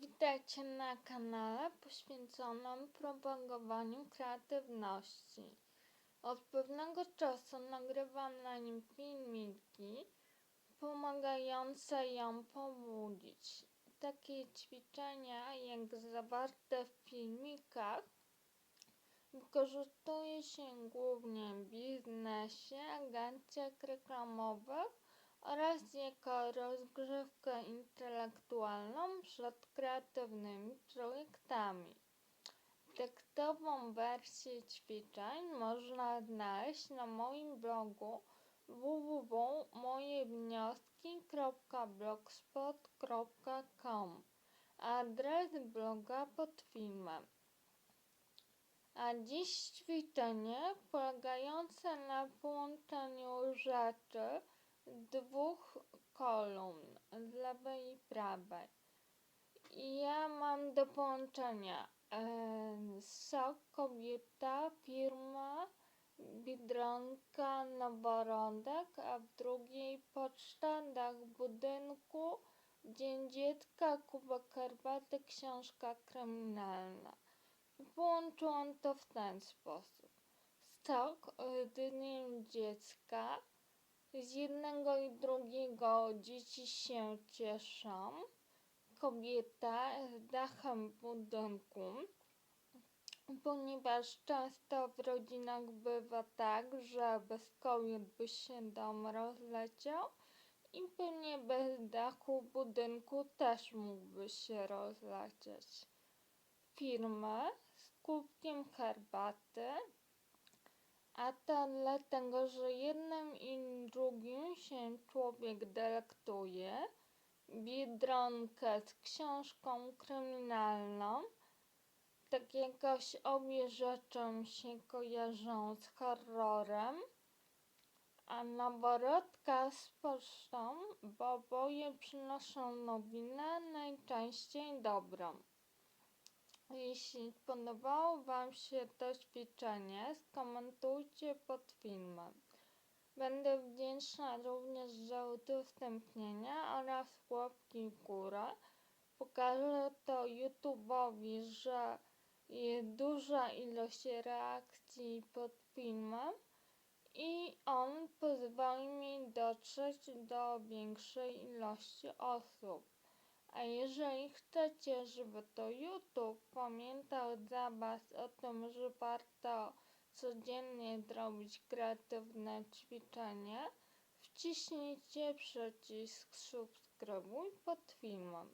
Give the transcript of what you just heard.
Witajcie na kanale poświęconym propagowaniu kreatywności. Od pewnego czasu nagrywam na nim filmiki pomagające ją pobudzić. Takie ćwiczenia jak zawarte w filmikach wykorzystuje się głównie w biznesie, agencjach reklamowych oraz jako rozgrzewkę intelektualną przed kreatywnymi projektami. Tekstową wersję ćwiczeń można znaleźć na moim blogu www.mojewnioski.blogspot.com Adres bloga pod filmem. A dziś ćwiczenie polegające na połączeniu rzeczy dwóch kolumn lewej i prawej. I ja mam do połączenia e, sok, kobieta, firma, Biedronka, Noworodek, a w drugiej poczta, dach budynku, Dzień Dziecka, kubek herbaty, książka kryminalna. Połączyłam to w ten sposób. Stok z Dniem Dziecka, z jednego i drugiego dzieci się cieszą. Kobieta z dachem budynku, ponieważ często w rodzinach bywa tak, że bez kobiet by się dom rozleciał i pewnie bez dachu budynku też mógłby się rozlecieć. Firmę z kubkiem herbaty, a to dlatego, że jednym i drugim się człowiek delektuje. Biedronkę z książką kryminalną. Tak jakoś obie rzeczy się kojarzą z horrorem. A noworodka z pocztą, bo oboje przynoszą nowinę, najczęściej dobrą. Jeśli podobało Wam się to ćwiczenie, skomentujcie pod filmem. Będę wdzięczna również za udostępnienia oraz łapki w górę. Pokażę to YouTube'owi, że jest duża ilość reakcji pod filmem i on pozwoli mi dotrzeć do większej ilości osób. A jeżeli chcecie, żeby to YouTube pamiętał za Was o tym, że warto codziennie zrobić kreatywne ćwiczenie, wciśnijcie przycisk subskrybuj pod filmem.